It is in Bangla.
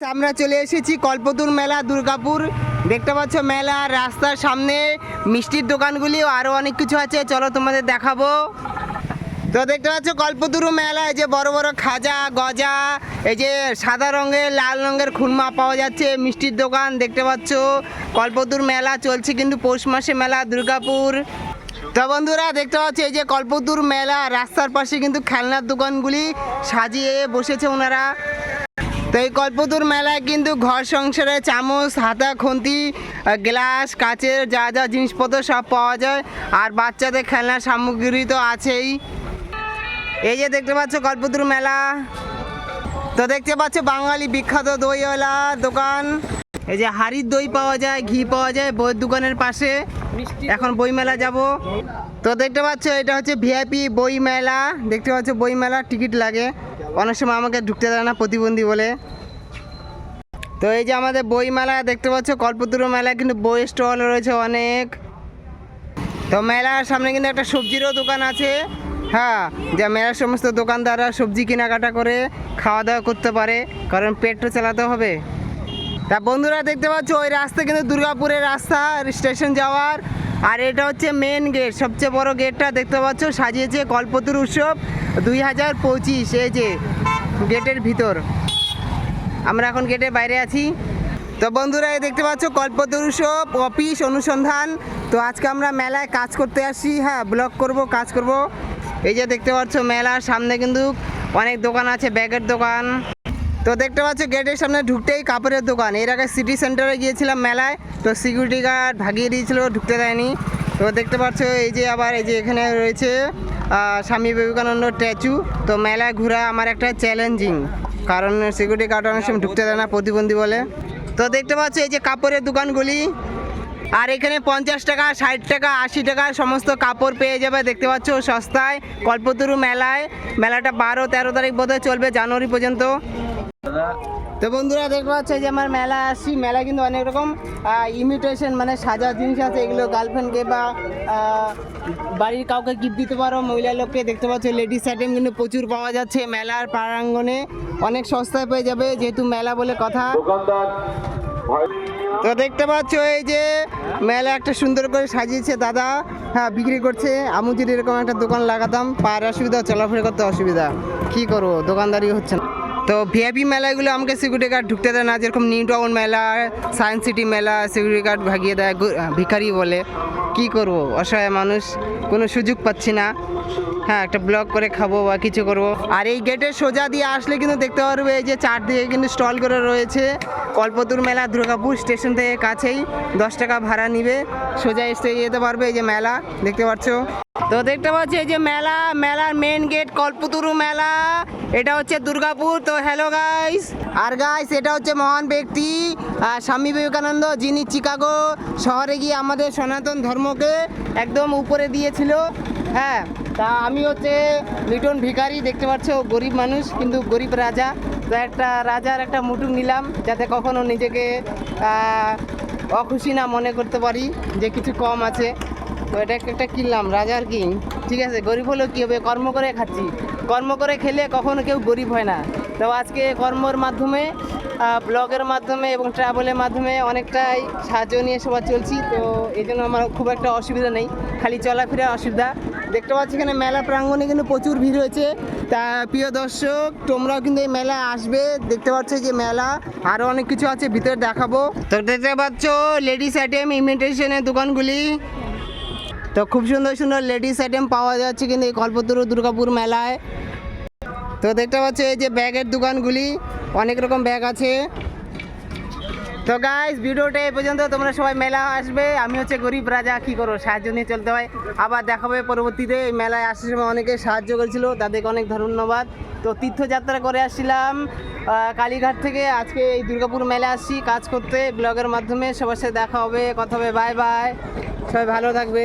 আমরা চলে এসেছি কল্পতরু মেলা, দুর্গাপুর। দেখতে পাচ্ছ মেলা, রাস্তার সামনে, মিষ্টির দোকানগুলি আরও অনেক কিছু আছে। চলো তোমাদের দেখাবো। তো দেখতে পাচ্ছ কল্পতরু মেলা, এই যে বড় বড় খাজা, গজা, এই যে সাদা রঙের, লাল রঙের খুরমা পাওয়া যাচ্ছে মিষ্টির দোকান। দেখতে পাচ্ছ কল্পতরু মেলা চলছে কিন্তু পৌষ মাসে মেলা, দুর্গাপুর। তো বন্ধুরা, দেখতে পাচ্ছ এই যে কল্পতরু মেলা, রাস্তার পাশে কিন্তু খেলনার দোকানগুলি সাজিয়ে বসেছে ওনারা। তো এই কল্পতরু মেলায় কিন্তু ঘর সংসারে চামচ, হাতা, খুন্তি গ্লাস, কাচের যা যা জিনিসপত্র সব পাওয়া যায়। আর বাচ্চাদের খেলনার সামগ্রী তো আছেই। এই যে দেখতে পাচ্ছ কল্পতরু মেলা। তো দেখতে পাচ্ছ বাঙালি বিখ্যাত দইওয়ালা দোকান। এই যে হাড়ির দই পাওয়া যায়, ঘি পাওয়া যায় বইয়ের দোকানের পাশে। এখন বই মেলা যাব। তো দেখতে পাচ্ছ এটা হচ্ছে ভিআইপি বই মেলা দেখতে পাচ্ছ বই মেলা টিকিট লাগে। অনেক সময় আমাকে ঢুকতে দেয় না প্রতিবন্ধী বলে। তো এই যে আমাদের বই মেলা দেখতে পাচ্ছ কল্পতরু মেলা কিন্তু বই স্টল রয়েছে অনেক। তো মেলার সামনে কিন্তু একটা সবজিরও দোকান আছে। হ্যাঁ যা মেলার সমস্ত দোকানদাররা সবজি কেনাকাটা করে খাওয়া দাওয়া করতে পারে। কারণ পেট তো চালাতে হবে। তা বন্ধুরা দেখতে পাচ্ছ, ওই রাস্তা কিন্তু দুর্গাপুরের রাস্তা, স্টেশন যাওয়ার। আর এটা হচ্ছে মেন গেট সবচেয়ে বড় গেটটা দেখতে পাচ্ছ, সাজিয়েছে কল্পতরু উৎসব দুই হাজার পঁচিশ, এই যে গেটের ভিতর। আমরা এখন গেটের বাইরে আছি। তো বন্ধুরা, এই দেখতে পাচ্ছ, কল্পতরু উৎসব অফিস অনুসন্ধান। তো আজকে আমরা মেলায় কাজ করতে আসি হ্যাঁ ব্লগ করব, কাজ করব। এই যে দেখতে পাচ্ছ, মেলার সামনে কিন্তু অনেক দোকান আছে, ব্যাগের দোকান। তো দেখতে পাচ্ছ গেটের সামনে ঢুকতেই কাপড়ের দোকান। এর আগে সিটি সেন্টারে গিয়েছিলাম মেলায়, তো সিকিউরিটি গার্ড ভাগিয়ে দিয়েছিল, ঢুকতে দেয়নি। তো দেখতে পাচ্ছ, এই যে আবার এই যে এখানে রয়েছে স্বামী বিবেকানন্দ স্ট্যাচু তো মেলায় ঘোরা আমার একটা চ্যালেঞ্জিং কারণ সিকিউরিটি গার্ড অনেক সময় ঢুকতে দেয় না, প্রতিবন্ধী বলে। তো দেখতে পাচ্ছ, এই যে কাপড়ের দোকানগুলি, আর এখানে পঞ্চাশ টাকা, ষাট টাকা, আশি টাকা সমস্ত কাপড় পেয়ে যাবে। দেখতে পাচ্ছ, সস্তায়, কল্পতরু মেলায়। মেলাটা বারো তেরো তারিখ বোধহয় চলবে জানুয়ারি পর্যন্ত। তো বন্ধুরা দেখতে পাচ্ছ যে আমার মেলা আসছি। মেলা কিন্তু অনেক রকম ইমিটেশন মানে সাজা জিনিস আছে। এগুলো গার্লফ্রেন্ডকে বা বাড়ির কাউকে গিফট দিতে পারো মহিলা লোককে। দেখতে পাচ্ছ লেডিস আইটেম কিন্তু প্রচুর পাওয়া যাচ্ছে। মেলার প্রাঙ্গণে অনেক সস্তায় পেয়ে যাবে যেহেতু মেলা বলে কথা। তো দেখতে পাচ্ছ এই যে মেলা একটা সুন্দর করে সাজিয়েছে দাদা। হ্যাঁ বিক্রি করছে। আমি যদি এরকম একটা দোকান লাগাতাম পায়ের অসুবিধা চলাফেরা করতে অসুবিধা। কি করব? দোকানদারি হচ্ছে না। তো ভিআইপি মেলাগুলো আমাকে সিকিউরিটি গার্ড ঢুকতে দেয় না, যেরকম নিউ টাউন মেলা সায়েন্স সিটি মেলা সিকিউরিটি গার্ড ভাগিয়ে দেয় ভিখারি বলে। কি করব? অসহায় মানুষ, কোনো সুযোগ পাচ্ছি না। হ্যাঁ একটা ব্লগ করে খাব বা কিছু করব। আর এই গেটের সোজা দিয়ে আসলে কিন্তু দেখতে পারবে, এই যে চারদিকে কিন্তু স্টল করে রয়েছে। কল্পতুর মেলা, দুর্গাপুর স্টেশন থেকে কাছেই দশ টাকা ভাড়া নিবে। সোজা এসে যেতে পারবে এই যে মেলা, দেখতে পাচ্ছ? তো দেখতে পাচ্ছি এই যে মেলা, মেলার মেন গেট কল্পতরু মেলা। এটা হচ্ছে দুর্গাপুর, তো হ্যালো গাইস আর গাইস এটা হচ্ছে মহান ব্যক্তি স্বামী বিবেকানন্দ, যিনি চিকাগো শহরে গিয়ে আমাদের সনাতন ধর্মকে একদম উপরে দিয়েছিল। হ্যাঁ তা আমি হচ্ছে লিটন ভিখারি, দেখতে পাচ্ছ, গরিব মানুষ, কিন্তু গরিব রাজা। তো একটা রাজার একটা মুটুক নিলাম, যাতে কখনো নিজেকে অখুশি না মনে করতে পারি যে কিছু কম আছে। তো এটা একটা কিনলাম, রাজার কিং ঠিক আছে, গরিব হলেও কী হবে? কর্ম করে খাচ্ছি। কর্ম করে খেলে কখনো কেউ গরিব হয় না। তো আজকে কর্মর মাধ্যমে ব্লগের মাধ্যমে এবং ট্রাভেলের মাধ্যমে অনেকটাই সাহায্য নিয়ে সবার চলছি। তো এই জন্য আমার খুব একটা অসুবিধা নেই। খালি চলাফেরা অসুবিধা। দেখতে পাচ্ছি এখানে মেলা প্রাঙ্গণে কিন্তু প্রচুর ভিড় হয়েছে। তা প্রিয় দর্শক, তোমরাও কিন্তু এই মেলা আসবে। দেখতে পাচ্ছ যে মেলা। আরও অনেক কিছু আছে, ভিতরে দেখাবো। তো দেখতে পাচ্ছ লেডিস আইটেম ইমিটেশনের দোকানগুলি। তো খুব সুন্দর সুন্দর লেডিস আইটেম পাওয়া যাচ্ছে কিন্তু এই কল্পতরু দুর্গাপুর মেলায়। তো দেখতে পাচ্ছ এই যে ব্যাগের দোকানগুলি, অনেক রকম ব্যাগ আছে। তো গাইস ভিডিওটা এই পর্যন্ত, তোমরা সবাই মেলা আসবে। আমি হচ্ছে গরিব রাজা, কি করো সাহায্য নিয়ে চলতে হয়। আবার দেখাবে পরবর্তীতে, এই মেলায় আসার সময় অনেকে সাহায্য করেছিল, তাদেরকে অনেক ধন্যবাদ। তো তীর্থযাত্রা করে আসছিলাম। কালীঘাট থেকে আজকে এই দুর্গাপুর মেলা আসছি, কাজ করতে ব্লগের মাধ্যমে। সবার সাথে দেখা হবে, কথা হবে বাই বাই সবাই ভালো থাকবে।